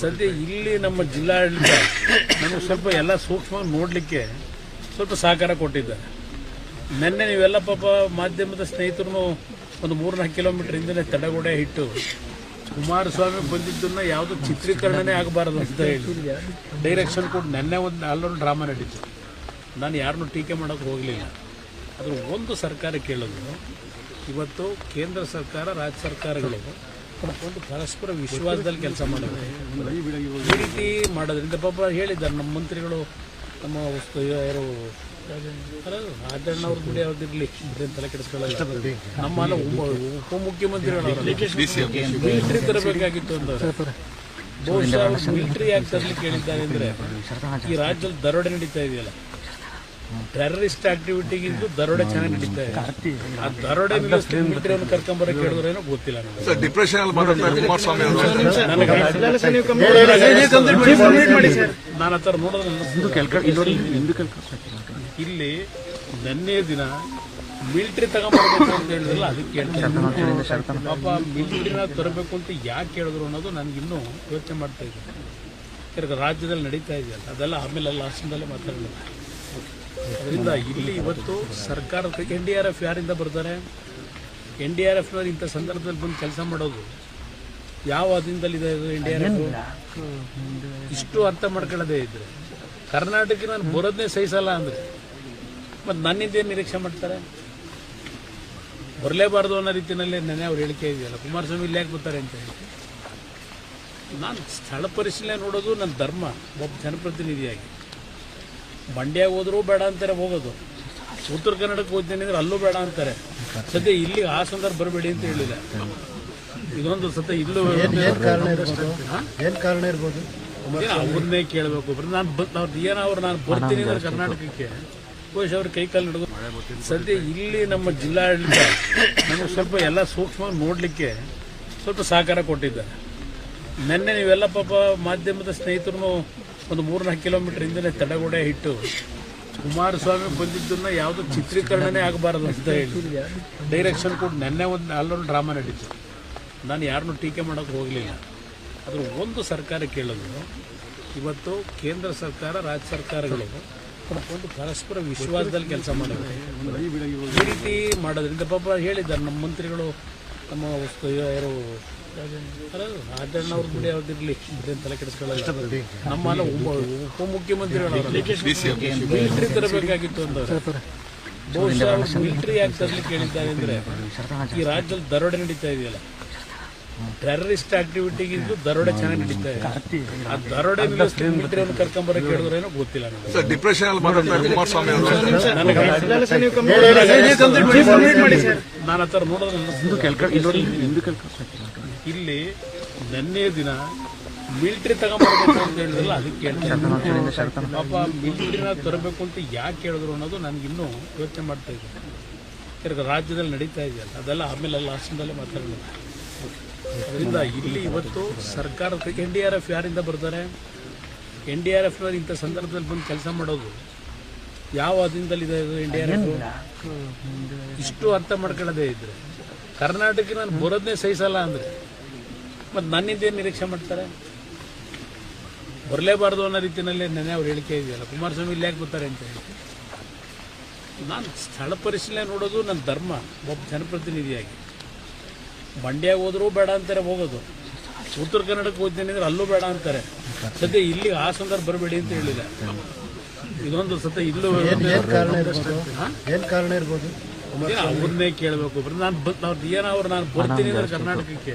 ಸದ್ಯ ಇಲ್ಲಿ ನಮ್ಮ ಜಿಲ್ಲಾಡಳಿತ ನಮಗೆ ಸ್ವಲ್ಪ ಎಲ್ಲ ಸೂಕ್ಷ್ಮವಾಗಿ ನೋಡಲಿಕ್ಕೆ ಸ್ವಲ್ಪ ಸಹಕಾರ ಕೊಟ್ಟಿದ್ದಾರೆ. ನಿನ್ನೆ ನೀವೆಲ್ಲ ಪಾಪ ಮಾಧ್ಯಮದ ಸ್ನೇಹಿತರು ಒಂದು ಮೂರ್ನಾಲ್ಕು ಕಿಲೋಮೀಟರ್ ಹಿಂದೆ ತಡೆಗೋಡೆ ಇಟ್ಟು ಕುಮಾರಸ್ವಾಮಿ ಬಂದಿದ್ದನ್ನ ಯಾವುದು ಚಿತ್ರೀಕರಣನೇ ಆಗಬಾರದು ಅಂತ ಹೇಳಿ. ಡೈರೆಕ್ಷನ್ ಕೊಟ್ಟು ನೆನ್ನೆ ಒಂದು ಅಲ್ಲೊಂದು ಡ್ರಾಮಾ ನಡೀತು. ನಾನು ಯಾರನ್ನೂ ಟೀಕೆ ಮಾಡೋಕೆ ಹೋಗಲಿಲ್ಲ. ಅದ್ರ ಒಂದು ಸರ್ಕಾರ ಕೇಳೋದು ಇವತ್ತು ಕೇಂದ್ರ ಸರ್ಕಾರ, ರಾಜ್ಯ ಸರ್ಕಾರಗಳು ಒಂದು ಪರಸ್ಪರ ವಿಶ್ವಾಸದಲ್ಲಿ ಕೆಲಸ ಮಾಡಬೇಕು ಈ ರೀತಿ ಮಾಡೋದ್ರಿಂದ ಪಾಪ ಹೇಳಿದ್ದಾರೆ ನಮ್ಮ ಮಂತ್ರಿಗಳು, ನಮ್ಮ ವಸ್ತು ಯಾರು ರಾಜಣ್ಣ ಅವ್ರ ಬಿಡಿ ಅವ್ರದ್ದಿರ್ಲಿ ಇದೇನ್ ತಲೆ ಕೆಡಿಸ್ಕೊಳ್ಳಲ್ಲ. ನಮ್ಮ ಉಪಮುಖ್ಯಮಂತ್ರಿಗಳು ಮಿಲಿಟರಿ ತರಬೇಕಾಗಿತ್ತು ಅಂದ್ರೆ ಬಹುಶಃ ಮಿಲಿಟರಿ ಯಾಕೆ ತರಲಿಕ್ಕೆ ಹೇಳಿದ್ದಾರೆ ಅಂದ್ರೆ ಈ ರಾಜ್ಯದಲ್ಲಿ ದರೋಡೆ ನಡೀತಾ ಇದೆಯಲ್ಲ. ಟೆರರಿಸ್ಟ್ ಆಕ್ಟಿವಿಟಿಗಿಂತ ದರೋಡೆ ಚೆನ್ನಾಗಿ ನಡೀತಾ ಇದೆ. ಆ ದರೋಡೆ ಮಿಲಿಟರಿಯನ್ನು ಕರ್ಕೊಂಬರಕ್ಕೆ ಹೇಳಿದ್ರೇನೋ ಗೊತ್ತಿಲ್ಲ ನನಗೆ. ಸರ್ ಡಿಪ್ರೆಷನ್ ಅಲ್ಲಿ ಮಾತಾಡ್ತಾರೆ ಕುಮಾರಸ್ವಾಮಿ ಅವರು. ನಾನು ಆ ಥರ ನೋಡೋದ್ರೆ ಇಲ್ಲಿ ನೆನ್ನೆ ದಿನ ಮಿಲಿಟರಿ ತಗೊಂಬರ್ಬೇಕು ಅಂತ ಹೇಳಿದ್ರಲ್ಲ ಅದಕ್ಕೆ ಪಾಪ ಮಿಲಿಟರಿನ ತರಬೇಕು ಅಂತ ಯಾಕೆ ಕೇಳಿದ್ರು ಅನ್ನೋದು ನನಗಿನ್ನೂ ಯೋಚನೆ ಮಾಡ್ತಾ ಇದ್ದೀನಿ. ರಾಜ್ಯದಲ್ಲಿ ನಡೀತಾ ಇದೆಯಲ್ಲ ಅದೆಲ್ಲ ಆಮೇಲೆ ಲಾಸ್ಟಿಂದಲೇ ಮಾತಾಡೋಣ. ಅದರಿಂದ ಇಲ್ಲಿ ಇವತ್ತು ಸರ್ಕಾರದ ಎನ್ ಡಿ ಆರ್ ಎಫ್ ಯಾರಿಂದ ಬರ್ತಾರೆ? ಎನ್ ಡಿ ಆರ್ ಎಫ್ನವ್ರು ಇಂಥ ಸಂದರ್ಭದಲ್ಲಿ ಬಂದು ಕೆಲಸ ಮಾಡೋದು ಯಾವ ಅದಿಂದಲಿದೆ ಎನ್ ಡಿ ಆರ್ ಎಫ್? ಇಷ್ಟು ಅರ್ಥ ಮಾಡ್ಕೊಳ್ಳೋದೇ ಇದ್ರೆ. ಕರ್ನಾಟಕ ನಾನು ಬರೋದನ್ನೇ ಸಹಿಸಲ್ಲ ಅಂದ್ರೆ. ಮತ್ತು ನನ್ನಿಂದ ಏನು ನಿರೀಕ್ಷೆ ಮಾಡ್ತಾರೆ? ಬರಲೇಬಾರ್ದು ಅನ್ನೋ ರೀತಿಯಲ್ಲಿ ನೆನೆ ಅವ್ರು ಹೇಳಿಕೆ ಇದೆಯಲ್ಲ, ಕುಮಾರಸ್ವಾಮಿ ಇಲ್ಲಿ ಯಾಕೆ ಬರ್ತಾರೆ ಅಂತ ಹೇಳಿ. ನಾನು ಸ್ಥಳ ಪರಿಶೀಲನೆ ನೋಡೋದು ನನ್ನ ಧರ್ಮ, ಒಬ್ಬ ಜನಪ್ರತಿನಿಧಿಯಾಗಿ. ಮಂಡ್ಯ ಹೋದ್ರೂ ಬೇಡ ಅಂತಾರೆ ಹೋಗೋದು. ಉತ್ತರ ಕನ್ನಡಕ್ಕೆ ಹೋಗ್ತೇನೆ ಅಂದ್ರೆ ಅಲ್ಲೂ ಬೇಡ ಅಂತಾರೆ. ಸದ್ಯ ಇಲ್ಲಿ ಆ ಸಂದರ್ಭ ಬರಬೇಡಿ ಅಂತ ಹೇಳಿಲ್ಲ ಇದೊಂದು ಸತ್ಯ ಇಲ್ಲೂ ಏನು ಏನ್ ಕಾರಣ ಇರ್ಬೋದು? ಅವ್ರನ್ನೇ ಕೇಳಬೇಕು ನಾನು ಅವ್ರು ಏನೋ ಅವ್ರು ನಾನು ಬರ್ತೀನಿ ಅಂದ್ರೆ ಕರ್ನಾಟಕಕ್ಕೆ. ಕೋಶ್ ಅವ್ರ ಕೈ ಕಾಲು ಹಿಡಿದು. ಸದ್ಯ ಇಲ್ಲಿ ನಮ್ಮ ಜಿಲ್ಲಾಡಳಿತ ನಮಗೆ ಸ್ವಲ್ಪ ಎಲ್ಲ ಸೂಕ್ಷ್ಮವಾಗಿ ನೋಡಲಿಕ್ಕೆ ಸ್ವಲ್ಪ ಸಹಕಾರ ಕೊಟ್ಟಿದ್ದಾರೆ. ನಿನ್ನೆ ನೀವೆಲ್ಲ ಪಾಪ ಮಾಧ್ಯಮದ ಸ್ನೇಹಿತರು ಒಂದು ಮೂರ್ನಾಲ್ಕು ಕಿಲೋಮೀಟರ್ ಹಿಂದೆ ತಡೆಗೋಡೆ ಇಟ್ಟು ಕುಮಾರಸ್ವಾಮಿ ಬಂದಿದ್ದನ್ನ ಯಾವುದು ಚಿತ್ರೀಕರಣನೇ ಆಗಬಾರದು ಅಂತ ಹೇಳಿ. ಡೈರೆಕ್ಷನ್ ಕೊಟ್ಟು ನೆನ್ನೆ ಒಂದು ಅಲ್ಲೊಂದು ಡ್ರಾಮಾ ನಡೀತು. ನಾನು ಯಾರನ್ನೂ ಟೀಕೆ ಮಾಡೋಕೆ ಹೋಗಲಿಲ್ಲ. ಅದ್ರ ಒಂದು ಸರ್ಕಾರ ಕೇಳೋದು, ಇವತ್ತು ಕೇಂದ್ರ ಸರ್ಕಾರ, ರಾಜ್ಯ ಸರ್ಕಾರಗಳು ಒಂದು ಪರಸ್ಪರ ವಿಶ್ವಾಸದಲ್ಲಿ ಕೆಲಸ ಮಾಡಬೇಕು ಈ ರೀತಿ ಮಾಡೋದ್ರಿಂದ ಪಾಪ ಹೇಳಿದ್ದಾರೆ ನಮ್ಮ ಮಂತ್ರಿಗಳು, ನಮ್ಮ ಅವರು ರಾಜಣ್ಣ ಅವ್ರ ಬಿಡಿ ಅವ್ರದ್ದಿರ್ಲಿ ಇದೇನು ತಲೆ ಕೆಡಿಸ್ಕೊಳ್ಳಲ್ಲ ನಮ್ಮಲ್ಲ ಉಪ ಉಪಮುಖ್ಯಮಂತ್ರಿಗಳು ಮಿಲಿಟರಿ ತರಬೇಕಾಗಿತ್ತು ಅಂದವ್ರೆ ಬಹುಶಃ ಅವರು ಮಿಲಿಟರಿ ಯಾಕೆ ತರ್ಲಿಕ್ಕೆ ಹೇಳಿದ್ದಾರೆ ಅಂದ್ರೆ ಈ ರಾಜ್ಯದಲ್ಲಿ ದರೋಡೆ ನಡೀತಾ ಇದೆಯಲ್ಲ ಟೆರರಿಸ್ಟ್ ಆಕ್ಟಿವಿಟಿಗಿಂತ ದರೋಡೆ ಚೆನ್ನಾಗಿ ನಡೀತಾ ಇದೆ ಆ ದರೋಡೆ ಮಿಲಿಟರಿಯನ್ನು ಕರ್ಕೊಂಬರಕ್ಕೆ ಹೇಳಿದ್ರೇನೋ ಗೊತ್ತಿಲ್ಲ ನಾನು ಆ ಥರ ನೋಡೋದ್ರೆ ಇಲ್ಲಿ ನೆನ್ನೆ ದಿನ ಮಿಲಿಟರಿ ತಗೊಂಬರ್ಬೇಕು ಅಂತ ಹೇಳಿದ್ರಲ್ಲ ಅದಕ್ಕೆ ಪಾಪ ಮಿಲ್ಟ್ರಿನ ತರಬೇಕು ಅಂತ ಯಾಕೆ ಹೇಳಿದ್ರು ಅನ್ನೋದು ನನಗಿನ್ನೂ ಯೋಚನೆ ಮಾಡ್ತಾ ಇದ್ದೀನಿ ತಿರ್ಗ ರಾಜ್ಯದಲ್ಲಿ ನಡೀತಾ ಇದೆಯಲ್ಲ ಅದೆಲ್ಲ ಆಮೇಲೆ ಲಾಸ್ಟಿಂದಲೇ ಮಾತಾಡೋಣ. ಅದರಿಂದ ಇಲ್ಲಿ ಇವತ್ತು ಸರ್ಕಾರದ ಎನ್ ಡಿ ಆರ್ ಎಫ್ ಯಾರಿಂದ ಬರ್ತಾರೆ? ಎನ್ ಡಿ ಆರ್ ಎಫ್ನವ್ರು ಇಂಥ ಸಂದರ್ಭದಲ್ಲಿ ಬಂದು ಕೆಲಸ ಮಾಡೋದು ಯಾವ ಅದಿಂದಲಿದೆ ಎನ್ ಡಿ ಆರ್ ಎಫ್ ಇಷ್ಟು ಅರ್ಥ ಮಾಡ್ಕೊಳ್ಳೋದೇ ಇದ್ರೆ. ಕರ್ನಾಟಕ ನಾನು ಬರೋದನ್ನೇ ಸಹಿಸಲ್ಲ ಅಂದ್ರೆ. ಮತ್ತು ನನ್ನಿಂದ ಏನು ನಿರೀಕ್ಷೆ ಮಾಡ್ತಾರೆ? ಬರಲೇಬಾರ್ದು ಅನ್ನೋ ರೀತಿಯಲ್ಲಿ ನೆನೆ ಅವ್ರು ಹೇಳಿಕೆ ಇದೆಯಲ್ಲ. ಕುಮಾರಸ್ವಾಮಿ ಇಲ್ಲಿ ಯಾಕೆ ಬರ್ತಾರೆ ಅಂತ ಹೇಳಿ. ನಾನು ಸ್ಥಳ ಪರಿಶೀಲನೆ ನೋಡೋದು ನನ್ನ ಧರ್ಮ ಒಬ್ಬ ಜನಪ್ರತಿನಿಧಿಯಾಗಿ. ಮಂಡ್ಯ ಹೋದರೂ ಬೇಡ ಅಂತಾರೆ ಹೋಗೋದು. ಉತ್ತರ ಕನ್ನಡಕ್ಕೆ ಹೋಗ್ತೇನೆ ಅಂದ್ರೆ ಅಲ್ಲೂ ಬೇಡ ಅಂತಾರೆ. ಸದ್ಯ ಇಲ್ಲಿ ಆ ಸಂದರ್ಭ ಬರಬೇಡಿ ಅಂತ ಹೇಳಿದೆ. ಇದೊಂದು ಸತ ಇಲ್ಲೂ ಕಾರಣ ಇರ್ಬೋದು? ಏನ್ ಕಾರಣ ಇರ್ಬೋದು? ಅವ್ರನ್ನೇ ಕೇಳಬೇಕು. ನಾನು ಏನಾದ್ರು ಏನೋ ಅವ್ರು ನಾನು ಬರ್ತೀನಿ ಅಂದ್ರೆ ಕರ್ನಾಟಕಕ್ಕೆ.